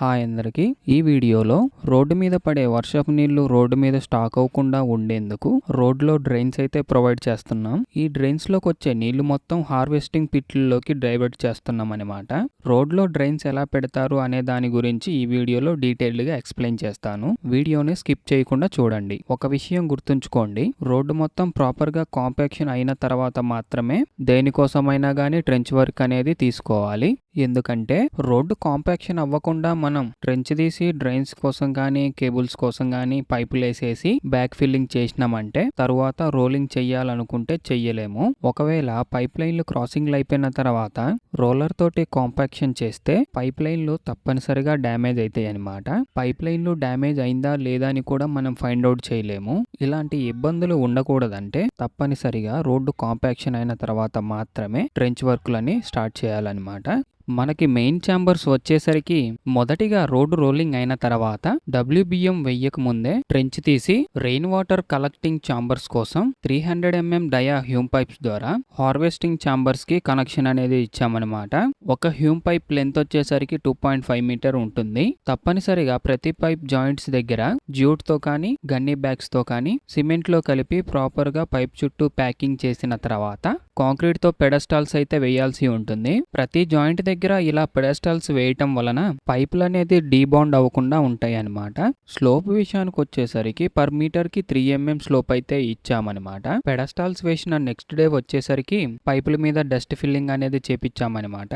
Hi అందరికీ. ఈ వీడియోలో రోడ్డు మీద పడే వర్షపు నీళ్ళు రోడ్డు మీద స్టాక్ అవ్వకుండా ఉండేందుకు రోడ్లో డ్రైన్స్ అయితే ప్రొవైడ్ చేస్తున్నాం. ఈ డ్రైన్స్లోకి వచ్చే నీళ్ళు మొత్తం హార్వెస్టింగ్ పిట్లలోకి డైవర్ట్ చేస్తున్నాం అనమాట రోడ్లో డ్రైన్స్ ఎలా పెడతారు అనే దాని గురించి ఈ వీడియోలో డీటెయిల్డ్గా ఎక్స్ప్లెయిన్ చేస్తాను. వీడియోని స్కిప్ చేయకుండా చూడండి. ఒక విషయం గుర్తుంచుకోండి. రోడ్డు మొత్తం ప్రాపర్గా కాంపాక్షన్ అయిన తర్వాత మాత్రమే దేనికోసమైనా కానీ ట్రెంచ్ వర్క్ అనేది తీసుకోవాలి. ఎందుకంటే రోడ్డు కాంపాక్షన్ అవ్వకుండా మనం ట్రెంచ్ తీసి డ్రైన్స్ కోసం కానీ కేబుల్స్ కోసం కానీ పైపులు వేసేసి బ్యాక్ ఫిల్లింగ్ చేసినామంటే తరువాత రోలింగ్ చెయ్యాలనుకుంటే చెయ్యలేము. ఒకవేళ పైప్ లైన్లు క్రాసింగ్లు అయిపోయిన తర్వాత రోలర్ తోటి కాంపాక్షన్ చేస్తే పైప్ లైన్లు తప్పనిసరిగా డ్యామేజ్ అవుతాయి అనమాట పైప్ లైన్లు డ్యామేజ్ అయిందా లేదా అని కూడా మనం ఫైండ్ అవుట్ చేయలేము. ఇలాంటి ఇబ్బందులు ఉండకూడదంటే తప్పనిసరిగా రోడ్డు కాంపాక్షన్ అయిన తర్వాత మాత్రమే ట్రెంచ్ వర్క్లని స్టార్ట్ చేయాలన్నమాట. మనకి మెయిన్ ఛాంబర్స్ వచ్చేసరికి మొదటిగా రోడ్డు రోలింగ్ అయిన తర్వాత డబ్ల్యూబిఎం వెయ్యక ముందే ట్రెంచ్ తీసి రెయిన్ వాటర్ కలెక్టింగ్ ఛాంబర్స్ కోసం three hundred mm dia Hume pipes ద్వారా హార్వెస్టింగ్ ఛాంబర్స్కి కనెక్షన్ అనేది ఇచ్చామన్నమాట. ఒక హ్యూమ్ పైప్ లెంత్ వచ్చేసరికి టూ పాయింట్ ఫైవ్ మీటర్ ఉంటుంది. తప్పనిసరిగా ప్రతి పైప్ జాయింట్స్ దగ్గర జ్యూట్తో కానీ గన్నీ బ్యాగ్స్తో కానీ సిమెంట్లో కలిపి ప్రాపర్గా పైప్ చుట్టూ ప్యాకింగ్ చేసిన తర్వాత కాంక్రీట్తో పెడస్టాల్స్ అయితే వేయాల్సి ఉంటుంది. ప్రతి జాయింట్ దగ్గర ఇలా పెడస్టాల్స్ వేయటం వలన పైపులు అనేది డీబాండ్ అవ్వకుండా ఉంటాయి అనమాట స్లోప్ విషయానికి వచ్చేసరికి పర్ మీటర్కి త్రీ ఎంఎం స్లోప్ అయితే ఇచ్చామన్నమాట. పెడస్టాల్స్ వేసిన నెక్స్ట్ డే వచ్చేసరికి పైపుల మీద డస్ట్ ఫిల్లింగ్ అనేది చేపించామన్నమాట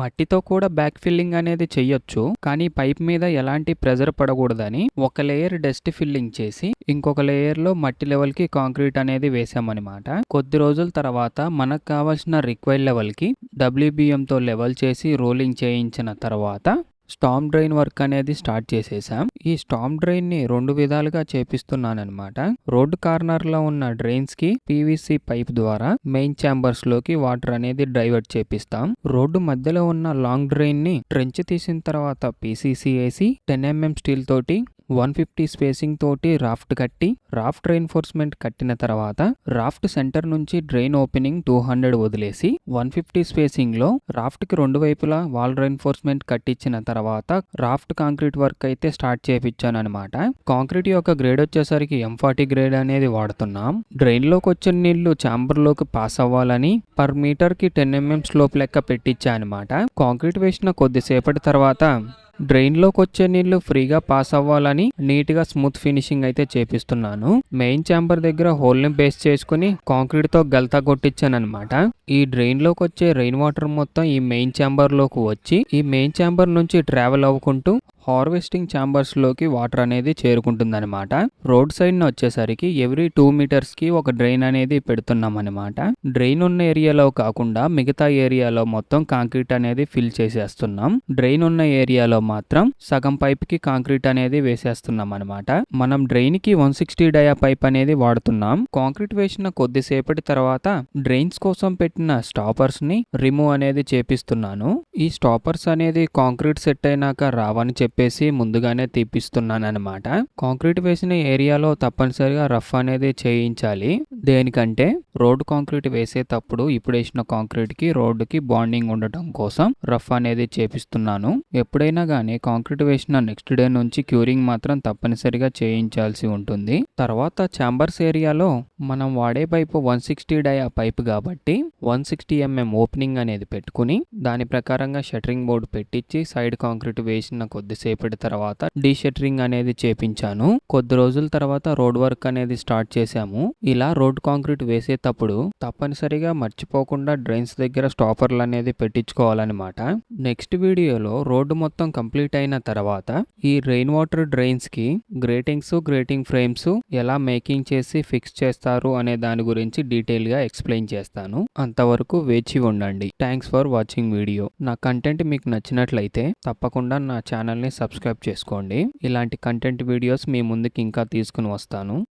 మట్టితో కూడా బ్యాక్ ఫిల్లింగ్ అనేది చెయ్యొచ్చు కానీ పైప్ మీద ఎలాంటి ప్రెజర్ పడకూడదని ఒక లేయర్ డస్ట్ ఫిల్లింగ్ చేసి ఇంకొక లేయర్లో మట్టి లెవెల్కి కాంక్రీట్ అనేది వేసామన్నమాట. కొద్ది రోజుల తర్వాత మనకు కావాల్సిన రిక్వైర్ లెవెల్కి డబ్ల్యూబిఎంతో లెవెల్ చేసి రోలింగ్ చేయించిన తర్వాత స్టామ్ డ్రైన్ వర్క్ అనేది స్టార్ట్ చేసేసాం. ఈ స్టామ్ డ్రైన్ని రెండు విధాలుగా చేపిస్తున్నానమాట రోడ్డు కార్నర్లో ఉన్న డ్రైన్స్కి పీవీసీ పైప్ ద్వారా మెయిన్ ఛాంబర్స్లోకి వాటర్ అనేది డైవర్ట్ చేపిస్తాం. రోడ్డు మధ్యలో ఉన్న లాంగ్ డ్రైన్ని ట్రెంచ్ తీసిన తర్వాత పీసీసీ వేసి టెన్ ఎంఎం స్టీల్ తోటి వన్ ఫిఫ్టీ స్పేసింగ్ తోటి రాఫ్ట్ కట్టి రాఫ్ట్ రెయిన్ఫోర్స్మెంట్ కట్టిన తర్వాత రాఫ్ట్ సెంటర్ నుంచి డ్రైన్ ఓపెనింగ్ టూ హండ్రెడ్ వదిలేసి వన్ ఫిఫ్టీ స్పేసింగ్లో రాఫ్ట్కి రెండు వైపులా వాల్ రెయిన్ఫోర్స్మెంట్ కట్టించిన తర్వాత రాఫ్ట్ కాంక్రీట్ వర్క్ అయితే స్టార్ట్ చేపించాను అనమాట కాంక్రీట్ యొక్క గ్రేడ్ వచ్చేసరికి ఎం ఫార్టీ గ్రేడ్ అనేది వాడుతున్నాం. డ్రైన్లోకి వచ్చిన నీళ్ళు ఛాంబర్లోకి పాస్ అవ్వాలని పర్ మీటర్కి టెన్ ఎంఎం స్లోప్ లెక్క పెట్టించా అనమాట కాంక్రీట్ వేసిన కొద్దిసేపటి తర్వాత డ్రైన్లోకి వచ్చే నీళ్ళు ఫ్రీగా పాస్ అవ్వాలని నీట్గా స్మూత్ ఫినిషింగ్ అయితే చేపిస్తున్నాను. మెయిన్ ఛాంబర్ దగ్గర హోల్ని బేస్ చేసుకుని కాంక్రీట్తో గల్తా కొట్టించాను అనమాట ఈ డ్రైన్లోకి వచ్చే రెయిన్ వాటర్ మొత్తం ఈ మెయిన్ ఛాంబర్లోకి వచ్చి ఈ మెయిన్ ఛాంబర్ నుంచి ట్రావెల్ అవ్వుకుంటూ హార్వెస్టింగ్ ఛాంబర్స్లోకి వాటర్ అనేది చేరుకుంటుందన్నమాట. రోడ్ సైడ్ వచ్చేసరికి ఎవ్రీ టూ మీటర్స్కి ఒక డ్రైన్ అనేది పెడుతున్నాం అనమాట డ్రైన్ ఉన్న ఏరియాలో కాకుండా మిగతా ఏరియాలో మొత్తం కాంక్రీట్ అనేది ఫిల్ చేసేస్తున్నాం. డ్రైన్ ఉన్న ఏరియాలో మాత్రం సగం పైప్కి కాంక్రీట్ అనేది వేసేస్తున్నాం అనమాట మనం డ్రైన్కి వన్ సిక్స్టీ డయా పైప్ అనేది వాడుతున్నాం. కాంక్రీట్ వేసిన కొద్దిసేపటి తర్వాత డ్రైన్స్ కోసం పెట్టిన స్టాపర్స్ని రిమూవ్ అనేది చేపిస్తున్నాను. ఈ స్టాపర్స్ అనేది కాంక్రీట్ సెట్ అయినాక రావని చెప్పేసి ముందుగానే తీపిస్తున్నాను అనమాట కాంక్రీట్ వేసిన ఏరియాలో తప్పనిసరిగా రఫ్ అనేది చేయించాలి. దేనికంటే రోడ్ కాంక్రీట్ వేసేటప్పుడు ఇప్పుడు వేసిన కాంక్రీట్కి రోడ్డుకి బాండింగ్ ఉండటం కోసం రఫ్ అనేది చేపిస్తున్నాను. ఎప్పుడైనా కానీ కాంక్రీట్ వేసిన నెక్స్ట్ డే నుంచి క్యూరింగ్ మాత్రం తప్పనిసరిగా చేయించాల్సి ఉంటుంది. తర్వాత చాంబర్స్ ఏరియాలో మనం వాడే pipe one sixty dia pipe కాబట్టి వన్ సిక్స్టీ ఎంఎం ఓపెనింగ్ అనేది పెట్టుకుని దాని ప్రకారంగా షటరింగ్ బోర్డు పెట్టించి సైడ్ కాంక్రీట్ వేసిన సేపటి తర్వాత డీ షటరింగ్ అనేది చేపించాను. కొద్ది రోజుల తర్వాత రోడ్ వర్క్ అనేది స్టార్ట్ చేశాము. ఇలా రోడ్ కాంక్రీట్ వేసేటప్పుడు తప్పనిసరిగా మర్చిపోకుండా డ్రైన్స్ దగ్గర స్టాపర్లు అనేది పెట్టించుకోవాలన్నమాట. నెక్స్ట్ వీడియోలో రోడ్డు మొత్తం కంప్లీట్ అయిన తర్వాత ఈ రెయిన్ వాటర్ డ్రైన్స్కి గ్రేటింగ్స్ గ్రేటింగ్ ఫ్రేమ్స్ ఎలా మేకింగ్ చేసి ఫిక్స్ చేస్తారు అనే దాని గురించి డీటెయిల్గా ఎక్స్ప్లెయిన్ చేస్తాను. అంతవరకు వేచి ఉండండి. థ్యాంక్స్ ఫర్ వాచింగ్ వీడియో నా కంటెంట్ మీకు నచ్చినట్లయితే తప్పకుండా నా ఛానల్ని సబ్స్క్రైబ్ చేసుకోండి. ఇలాంటి కంటెంట్ వీడియోస్ మీ ముందుకి ఇంకా తీసుకుని వస్తాను.